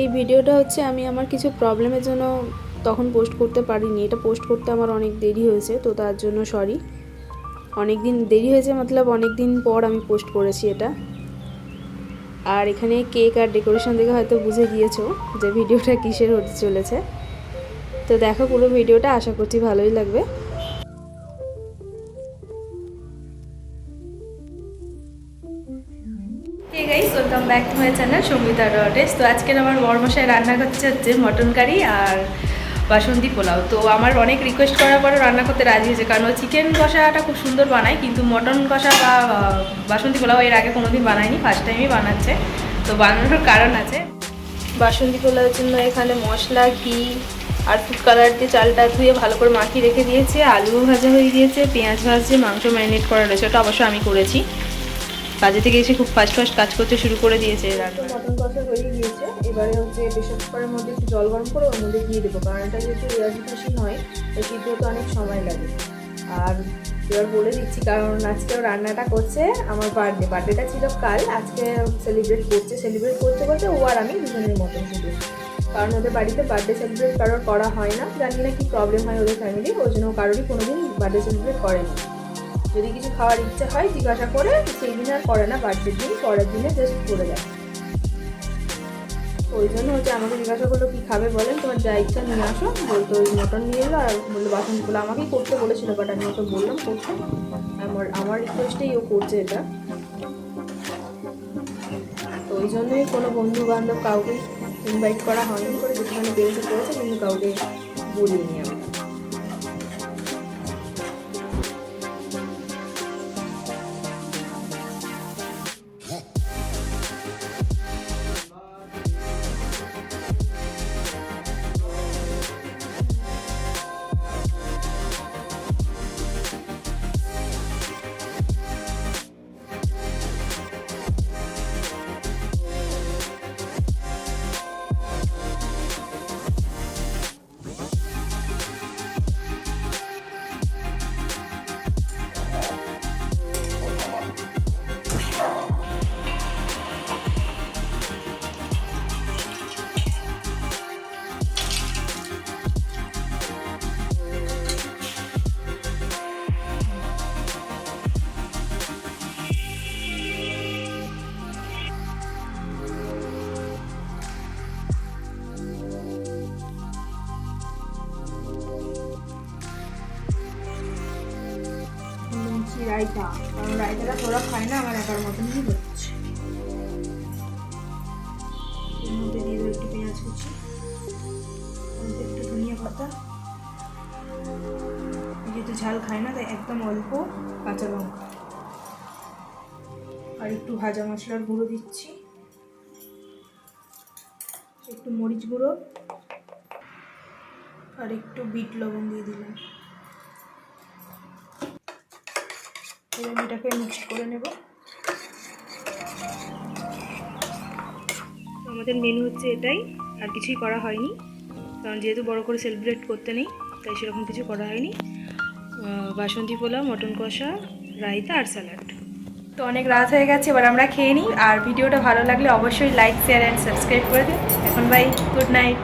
এই ভিডিওটা হচ্ছে আমি আমার কিছু প্রবলেমের জন্য তখন পোস্ট করতে পারিনি। এটা পোস্ট করতে আমার অনেক দেরি হয়েছে, তো তার জন্য সরি অনেক দিন দেরি হয়েছে, মতলব অনেক দিন পর আমি পোস্ট করেছি এটা। আর এখানে কেক আর ডেকোরেশন দেখে হয়তো বুঝে গিয়েছো যে ভিডিওটা কিসের হতে চলেছে। তো দেখো পুরো ভিডিওটা, আশা করছি ভালোই লাগবে। Welcome back to my channel Sangita ডটেস তো আজকের আমার বরমশাই রান্না করছে হচ্ছে মটন কারি আর বাসন্তী পোলাও। তো আমার অনেক রিকোয়েস্ট করার পরে রান্না করতে রাজি হয়েছে, কারণ চিকেন কষাটা খুব সুন্দর বানায়, কিন্তু মটন কষা বা বাসন্তী পোলাও এর আগে কোনোদিন বানায়নি ফার্স্ট টাইমই বানাচ্ছে। তো বানানোর কারণ আছে। বাসন্তী পোলাওর জন্য এখানে মশলা, ঘি আর ফুড কালার দিয়ে চালটা ধুয়ে ভালো করে মাখিয়ে রেখে দিয়েছে। আলুও ভাজা হয়ে গিয়েছে, পেঁয়াজ ভাজছে, মাংস ম্যারিনেট করা রয়েছে, ওটা অবশ্য আমি করেছি। কাজে থেকে এসে খুব ফাস্ট ফাস্ট কাজ করতে শুরু করে দিয়েছে মটন কষা হয়ে গিয়েছে। এবারে হচ্ছে প্রেশার কুকারের মধ্যে একটু জল গরম করে ওর মধ্যে দিয়ে দেবো। কারণ এটা যেহেতু রেয়াজি মেশিন হয় তো সিদ্ধ হতে অনেক সময় লাগে। আর এবার বলে দিচ্ছি, কারণ আজকে ও রান্নাটা করছে আমার বার্থডে বার্থডেটা ছিল কাল। আজকে সেলিব্রেট করছে। সেলিব্রেট করতে করতে ও আর আমি দুজনের মতন শুধু। কারণ ওদের বাড়িতে বার্থডে সেলিব্রেট কারোর করা হয় না। জানি না কি প্রবলেম হয় ওদের ফ্যামিলি ওই জন্য কারোরই কোনোদিন বার্থডে সেলিব্রেট করে না যদি কিছু খাওয়ার ইচ্ছা হয়, জিজ্ঞাসা করে সেই দিন আর করে না বার্থডের দিন, পরের দিনে জাস্ট করে দেয়। ওই জন্য হচ্ছে আমাকে জিজ্ঞাসা করল, কী খাবে? বলেন, তোমার যা ইচ্ছা নিয়ে আসো। বলতো, ওই মটন নিয়ে এলো। আর বলল, বাসনগুলো আমাকেই করতে বলেছিল বাট আমি ওকে বললাম, করতে। আমার আমার রিকোয়েস্টেই ও করছে এটা। তো ওই জন্যই কোনো বন্ধু বান্ধব কাউকে ইনভাইট করা হয়নি করে যেখানে পেরেছে করেছে কিন্তু কাউকে বলিনি আমি। রায়তা। কারণ রায়তাটা তোরা খায় না, আমার একার মতনই হচ্ছে। এর মধ্যে দিয়ে দেবো একটু পেঁয়াজ কুচি একটু ধনিয়া পাতা। যেহেতু ঝাল খায় না, তাই একদম অল্প কাঁচা লঙ্কা। আর একটু ভাজা মশলার গুঁড়ো দিচ্ছি। একটু মরিচ গুঁড়ো। আর একটু বিট লবণ দিয়ে দিলাম। এবার আমি এটাকে মিক্সড করে নেব। আমাদের মেনু হচ্ছে এটাই আর কিছুই করা হয়নি। কারণ যেহেতু বড় করে সেলিব্রেট করতে নেই তাই সেরকম কিছু করা হয়নি। বাসন্তী পোলাও মটন কষা রায়তা আর স্যালাড তো অনেক রাত হয়ে গেছে এবার আমরা খেয়ে নিই। আর ভিডিওটা ভালো লাগলে অবশ্যই লাইক শেয়ার অ্যান্ড সাবস্ক্রাইব করে দিন। এখন বাই গুড নাইট